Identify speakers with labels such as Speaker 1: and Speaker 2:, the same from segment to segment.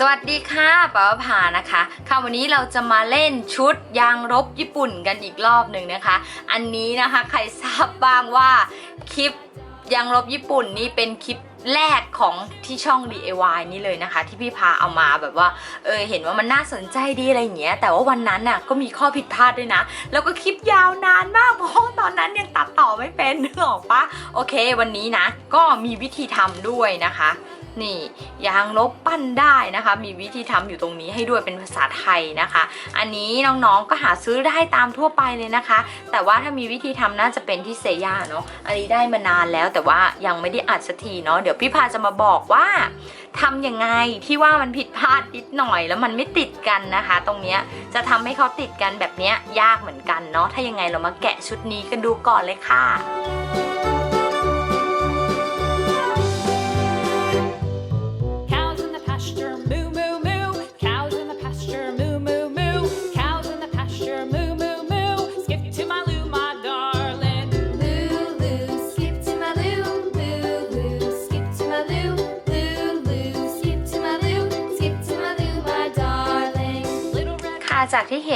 Speaker 1: สวัสดีค่ะปาวผานะคะค่ะวันนี้เราจะมาเล่นชุดยางรบญี่ปุ่นกันอีกรอบหนึ่งนะคะ อันนี้นะคะใครทราบบ้างว่าคลิปยางรบญี่ปุ่นนี่เป็นคลิปแรกของที่ช่อง DIY นี่เลยนะคะ ที่พี่พาเอามาแบบว่าเออเห็นว่ามันน่าสนใจดีอะไรเงี้ย แต่ว่าวันนั้นน่ะก็มีข้อผิดพลาดด้วยนะ แล้วก็คลิปยาวนานมากเพราะตอนนั้นยังตัดต่อไม่เป็นนึกออกปะโอเค วันนี้นะ ก็มีวิธีทำด้วยนะคะ นี่ยางลบปั้นได้นะคะ มีวิธีทำอยู่ตรงนี้ให้ด้วยเป็นภาษาไทยนะคะ อันนี้น้องๆก็หาซื้อได้ตามทั่วไปเลยนะคะ แต่ว่าถ้ามีวิธีทำน่าจะเป็นที่เซย่าเนาะอันนี้ได้มานานแล้วแต่ว่ายังไม่ได้อัดสักทีเนาะเดี๋ยวพี่พาจะมาบอกว่าทำยังไงที่ว่ามันผิดพลาดนิดหน่อยแล้วมันไม่ติดกันนะคะ ตรงเนี้ยจะทำให้เขาติดกันแบบเนี้ยยากเหมือนกันเนาะถ้ายังไงเรามาแกะชุดนี้กันดูก่อนเลยค่ะ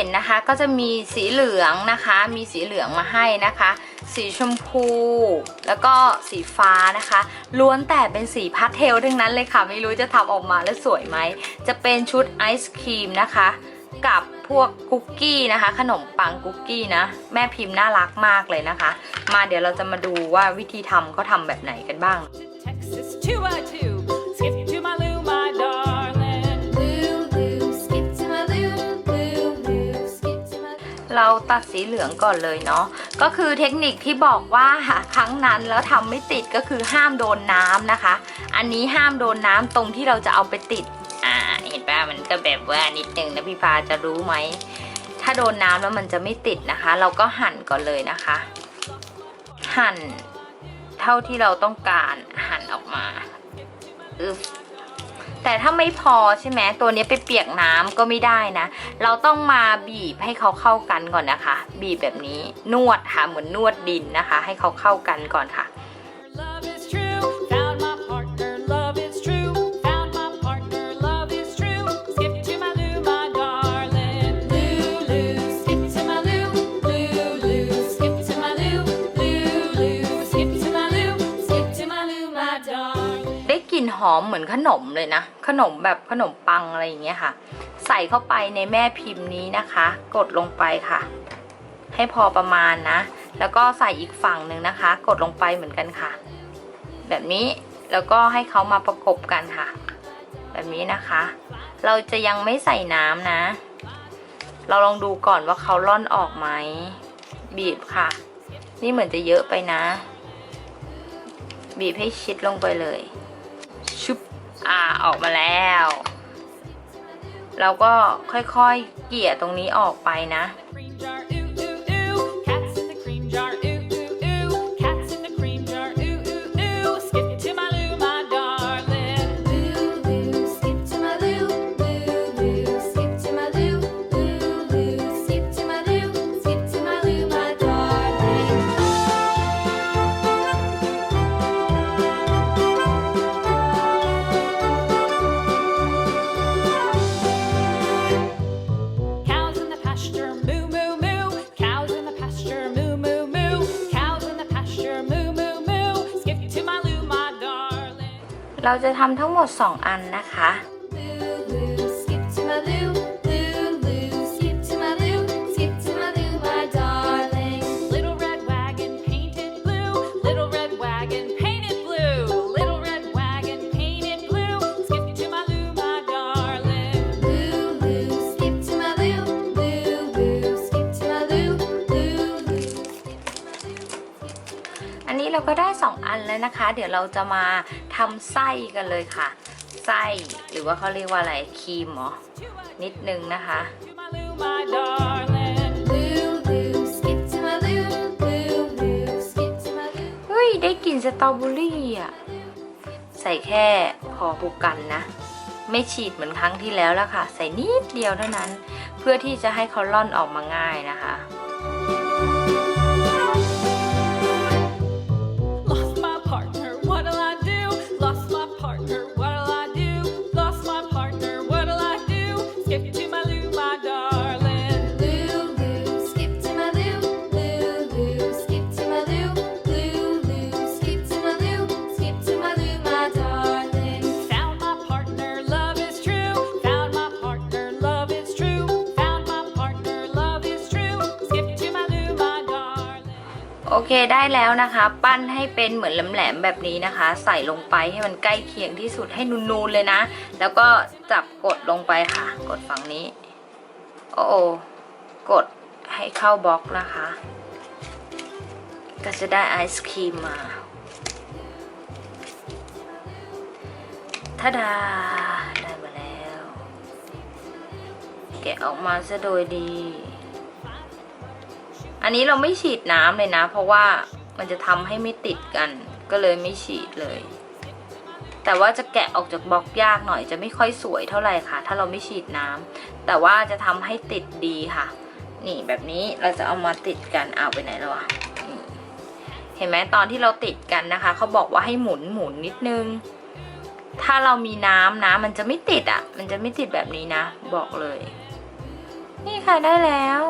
Speaker 1: ็นนะคะก็จะมีสีเหลืองนะคะ มีสีเหลืองมาให้นะคะ สีชมพู แล้วก็สีฟ้านะคะ ล้วนแต่เป็นสีพาสเทลทั้งนั้นเลยค่ะ ไม่รู้จะทำออกมาแล้วสวยไหม จะเป็นชุดไอศครีมนะคะ กับพวกคุกกี้นะคะ ขนมปังคุกกี้นะ แม่พิมพ์น่ารักมากเลยนะคะ มาเดี๋ยวเราจะมาดูว่าวิธีทำเขาทำแบบไหนกันบ้าง
Speaker 2: Texas
Speaker 3: 202
Speaker 1: เราตัดสีเหลืองก่อนเลยเนาะก็คือเทคนิคที่บอกว่าครั้งนั้นแล้วทำไม่ติดก็คือห้ามโดนน้ำนะคะ อันนี้ห้ามโดนน้ำตรงที่เราจะเอาไปติดอ่าเห็นป่ะมันก็แบบว่านิดนึงนะพี่พาจะรู้ไหมถ้าโดนน้ำแล้วมันจะไม่ติดนะคะ เราก็หั่นก่อนเลยนะคะ หั่นเท่าที่เราต้องการหั่นออกมาอึ๊บ แต่ถ้าไม่พอใช่ไหมตัวนี้ไปเปียกน้ำก็ไม่ได้นะ เราต้องมาบีบให้เขาเข้ากันก่อนนะคะ บีบแบบนี้นวดค่ะเหมือนนวดดินนะคะ ให้เขาเข้ากันก่อนค่ะ มเหมือนขนมเลยนะ ขนมแบบขนมปังอะไรอย่างเงี้ยค่ะ ใส่เข้าไปในแม่พิมพ์นี้นะคะ กดลงไปค่ะ ให้พอประมาณนะ แล้วก็ใส่อีกฝั่งหนึ่งนะคะ กดลงไปเหมือนกันค่ะ แบบนี้แล้วก็ให้เขามาประกบกันค่ะ แบบนี้นะคะ เราจะยังไม่ใส่น้ำนะ เราลองดูก่อนว่าเขาล่อนออกไหมบีบค่ะ นี่เหมือนจะเยอะไปนะ บีบให้ชิดลงไปเลย อ่าออกมาแล้ว เราก็ค่อยๆเกลี่ยตรงนี้ออกไปนะ เราจะทำทั้งหมด 2 อันนะคะ อันนี้เราก็ได้ 2 อันแล้วนะคะ เดี๋ยวเราจะมา ทำไส้กันเลยค่ะ ไส้หรือว่าเขาเรียกว่าอะไรครีมเหรอ นิดนึงนะคะ
Speaker 2: To my loo, my darling.
Speaker 3: Lulu, skip to my loo, Lulu, skip to my loo.
Speaker 1: เฮ้ย ได้กลิ่นสตรอเบอรี่อะ ใส่แค่พอผูกกันนะ ไม่ฉีดเหมือนครั้งที่แล้วแล้วค่ะ ใส่นิดเดียวเท่านั้น เพื่อที่จะให้เขาล่อนออกมาง่ายนะคะ เคได้แล้วนะคะ ปั้นให้เป็นเหมือนแหลมๆแบบนี้นะคะ ใส่ลงไปให้มันใกล้เคียงที่สุดให้นูนๆเลยนะ แล้วก็จับกดลงไปค่ะ กดฝั่งนี้ โอ้โอกดให้เข้าบล็อกนะคะ ก็จะได้ไอศครีมมาทาดาได้มาแล้ว แกะออกมาซะโดยดี นนี้เราไม่ฉีดน้ำเลยนะ เพราะว่ามันจะทำให้ไม่ติดกัน ก็เลยไม่ฉีดเลย แต่ว่าจะแกะออกจากบล็อกยากหน่อยจะไม่ค่อยสวยเท่าไหร่ค่ะ ถ้าเราไม่ฉีดน้ำแต่ว่าจะทำให้ติดดีค่ะ นี่แบบนี้เราจะเอามาติดกันเอาไปไหนแล้วอะเห็นไหมตอนที่เราติดกันนะคะเขาบอกว่าให้หมุนหมุนนิดนึง ถ้าเรามีน้ำนะมันจะไม่ติดอะ่ะ มันจะไม่ติดแบบนี้นะ บอกเลย นี่ค่ะได้แล้ว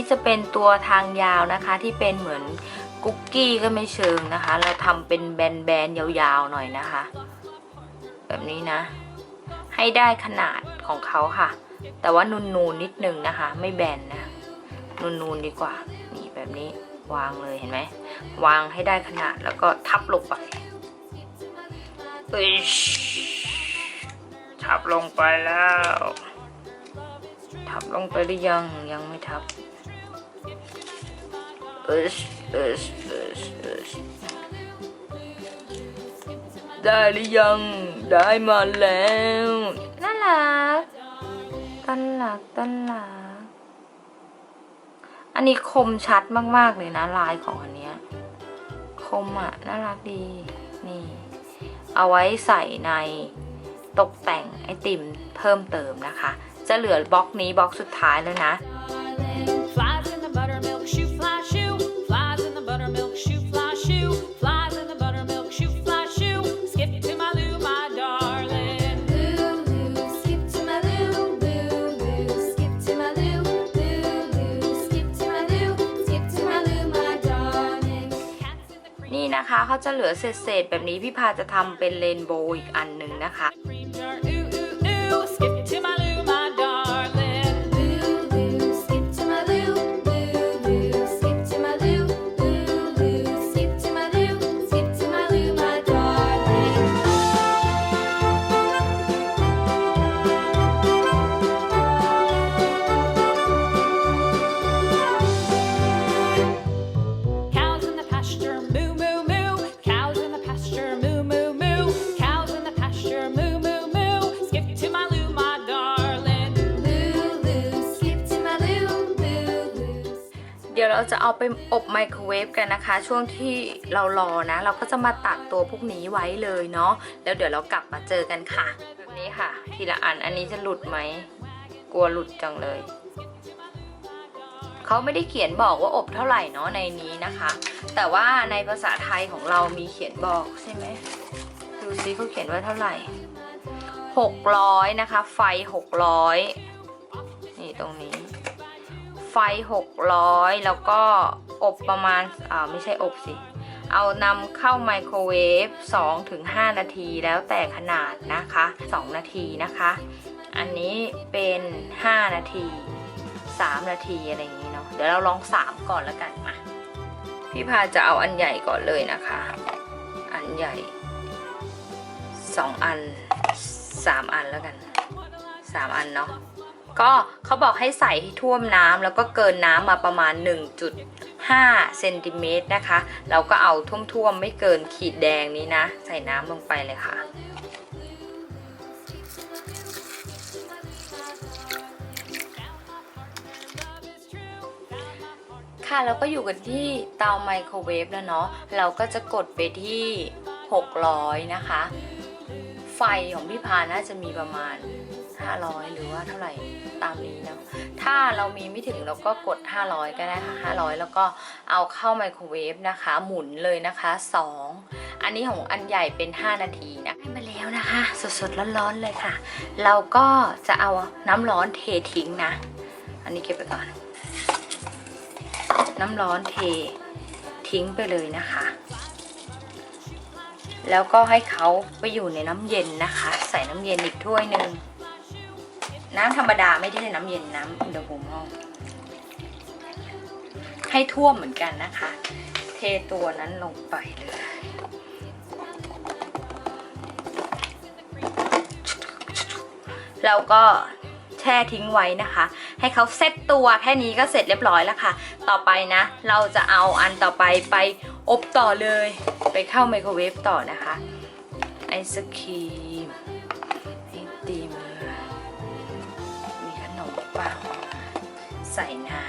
Speaker 1: นี้จะเป็นตัวทางยาวนะคะ ที่เป็นเหมือนกุ๊กกี้ก็ไม่เชิงนะคะ เราทำเป็นแบนๆยาวๆหน่อยนะคะ แบบนี้นะ ให้ได้ขนาดของเขาค่ะ แต่ว่านูนๆนนิดนึงนะคะ ไม่แบนนะนูนๆดีกว่า นี่แบบนี้วางเลยเห็นไหม วางให้ได้ขนาดแล้วก็ทับลงไปอิชทับลงไปแล้ว ทับลงไปหรือยังยังไม่ทับเอชเอชเอชเอชได้หรือยังได้มาแล้วน่ารักตันหลักตันหลักอันนี้คมชัดมากๆเลยนะลายของอันเนี้ยคมอะน่ารักดีนี่ เอาไว้ใส่ในตกแต่งไอติมเพิ่มเติมนะคะ จะเหลือบล็อกนี้บล็อกสุดท้ายแล้วนะ นี่นะคะเขาจะเหลือเศษๆแบบนี้พี่พาจะทำเป็นเรนโบว์อีกอันหนึ่งนะคะ เราจะเอาไปอบไมโครเวฟกันนะคะ ช่วงที่เรารอนะ เราก็จะมาตัดตัวพวกนี้ไว้เลยเนาะแล้วเดี๋ยวเรากลับมาเจอกันค่ะ แบบนี้ค่ะ ทีละอันอันนี้จะหลุดไหมกลัวหลุดจังเลยเขาไม่ได้เขียนบอกว่าอบเท่าไหร่เนาะในนี้นะคะ แต่ว่าในภาษาไทยของเรามีเขียนบอกใช่ไหมดูซิเขาเขียนไว้เท่าไหร่หกร้อยนะคะ ไฟหกร้อยนี่ตรงนี้ ไฟ 600 แล้วก็อบประมาณอ่าไม่ใช่อบสิ เอานำเข้าไมโครเวฟ2-5 นาทีแล้วแต่ขนาดนะคะ 2 นาทีนะคะ อันนี้เป็น 5 นาทีสามนาทีอะไรอย่างนี้เนาะเดี๋ยวเราลองสามก่อนแล้วกันมาพี่พาจะเอาอันใหญ่ก่อนเลยนะคะ อันใหญ่สองอันสามอันแล้วกันสามอันเนาะ ก็เขาบอกให้ใส่ให้ท่วมน้ำแล้วก็เกินน้ำมาประมาณ 1.5เซนติเมตรนะคะ เราก็เอาท่วมๆไม่เกินขีดแดงนี้นะ ใส่น้ำลงไปเลยค่ะค่ะเราก็อยู่กันที่เตาไมโครเวฟแล้วเนาะเราก็จะกดไปที่ 600 นะคะ ไฟของพี่พาน่าจะมีประมาณ 500 หรือว่าเท่าไหร่ตามนี้เนาะถ้าเรามีไม่ถึงเราก็กด 500 ก็ได้ค่ะ500 แล้วก็เอาเข้าไมโครเวฟนะคะ หมุนเลยนะคะ 2 อันนี้ของอันใหญ่เป็น 5 นาทีนะให้มาแล้วนะคะ สดๆร้อนๆเลยค่ะ เราก็จะเอาน้ำร้อนเททิ้งนะ อันนี้เก็บไปก่อน น้ำร้อนเททิ้งไปเลยนะคะแล้วก็ให้เขาไปอยู่ในน้ำเย็นนะคะ ใส่น้ำเย็นอีกถ้วยหนึ่ง น้ำธรรมดาไม่ได้ใช่น้ำเย็นน้ำอุณหภูมิห้อง ให้ท่วมเหมือนกันนะคะ เทตัวนั้นลงไปเลยแล้วก็แช่ทิ้งไว้นะคะ ให้เขาเซตตัวแค่นี้ก็เสร็จเรียบร้อยแล้วค่ะ ต่อไปนะ เราจะเอาอันต่อไปไปอบต่อเลย ไปเข้าไมโครเวฟต่อนะคะ ไอศครีม ใส่น้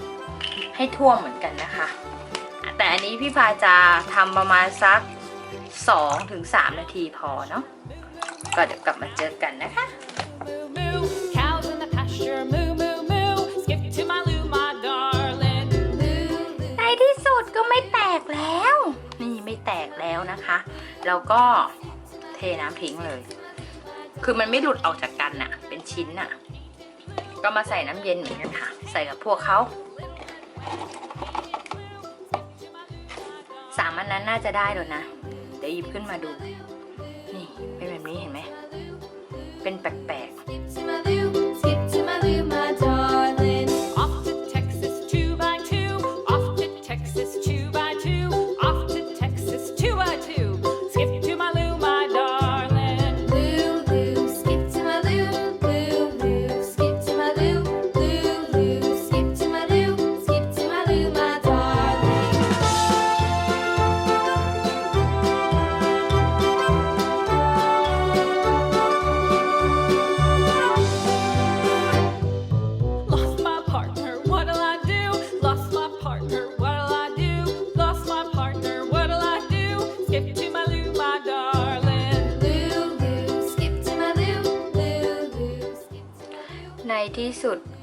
Speaker 1: ำให้ท่วมเหมือนกันนะคะ แต่อันนี้พี่พาจะทำประมาณสัก2-3นาทีพอเนาะก็เดี๋ยวกลับมาเจอกันนะคะ
Speaker 2: Moo moo, cows in the pasture. Moo moo moo, skip to my loo, my darling.
Speaker 1: ในที่สุดก็ไม่แตกแล้ว นี่ไม่แตกแล้วนะคะ แล้วก็เทน้ำทิ้งเลย คือมันไม่หลุดออกจากกันน่ะ เป็นชิ้นน่ะ ก็มาใส่น้ำเย็นเหมือนกันค่ะ ใส่กับพวกเขาสามอันนั้นน่าจะได้แล้วนะ เดี๋ยวหยิบขึ้นมาดู นี่เป็นแบบนี้เห็นไหม เป็นแปลก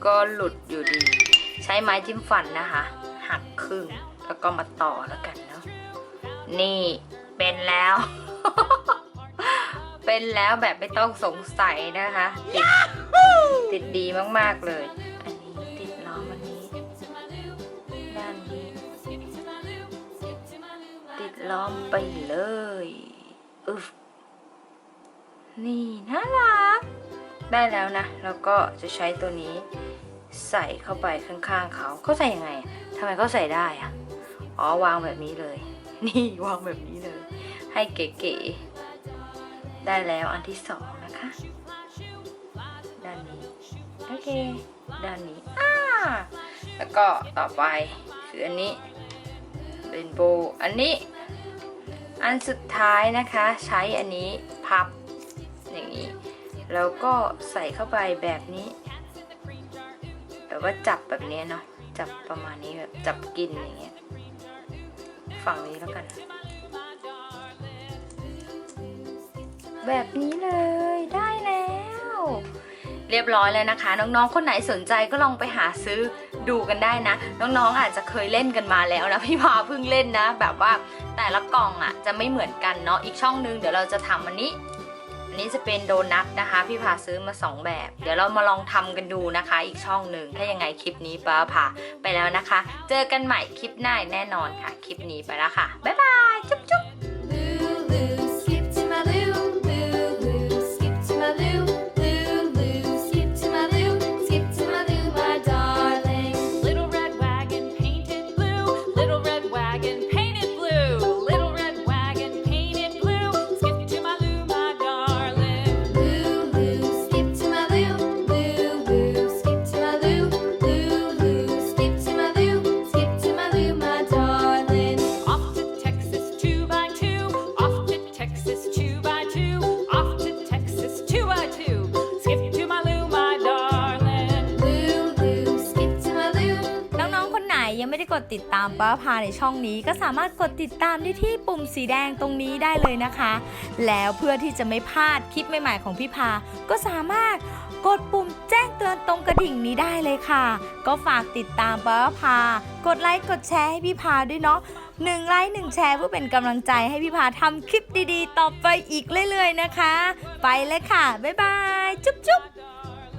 Speaker 1: ก็หลุดอยู่ดี ใช้ไม้จิ้มฟันนะคะ หักครึ่งแล้วก็มาต่อแล้วกันเนาะนี่เป็นแล้ว เป็นแล้วแบบไม่ต้องสงสัยนะคะ ติดติดดีมากๆเลย อันนี้ติดล้อมันนี้ ด้านนี้ ติดล้อมไปเลยอึฟนี่น่ารักได้แล้วนะ แล้วก็จะใช้ตัวนี้ ใส่เข้าไปข้างๆเขาเขาใส่ยังไงทำไมเขาใส่ได้อะอ๋อวางแบบนี้เลย นี่วางแบบนี้เลย ให้เก๋ๆได้แล้วอันที่สองนะคะ ด้านนี้โอเคด้านนี้อ่าแล้วก็ต่อไปคืออันนี้เรนโบว์อันนี้ อันสุดท้ายนะคะใช้อันนี้พับอย่างนี้แล้วก็ใส่เข้าไปแบบนี้ แบบว่าจับแบบนี้เนาะจับประมาณนี้แบบจับกินอย่างเงี้ยฝั่งนี้แล้วกัน แบบนี้เลยได้แล้ว เรียบร้อยแล้วนะคะ น้องๆ คนไหนสนใจก็ลองไปหาซื้อดูกันได้นะ น้องๆ อาจจะเคยเล่นกันมาแล้วนะพี่พาเพิ่งเล่นนะ แบบว่าแต่ละกล่องอะจะไม่เหมือนกันเนาะอีกช่องนึงเดี๋ยวเราจะทำอันนี้ นี้จะเป็นโดนัทนะคะ พี่พาซื้อมา 2 แบบ เดี๋ยวเรามาลองทำกันดูนะคะ อีกช่องหนึ่งถ้ายังไงคลิปนี้ป้าพาไปแล้วนะคะ เจอกันใหม่คลิปหน้าแน่นอนค่ะ คลิปนี้ไปแล้วค่ะบ๊ายบายจุ๊บ
Speaker 3: ยังไม่ได้กด
Speaker 1: ติดตามป้าพาในช่องนี้ ก็สามารถกดติดตามได้ที่ปุ่มสีแดงตรงนี้ได้เลยนะคะ แล้วเพื่อที่จะไม่พลาดคลิปใหม่ๆของพี่พา ก็สามารถกดปุ่มแจ้งเตือนตรงกระดิ่งนี้ได้เลยค่ะ ก็ฝากติดตามป้าพา กดไลค์กดแชร์ให้พี่พาด้วยเนาะหนึ่งไลค์หนึ่งแชร์เพื่อเป็นกำลังใจให้พี่พาทำคลิปดีๆ ต่อไปอีกเรื่อยๆนะคะ ไปเลยค่ะ บ๊ายบาย จุ๊บจุ๊บ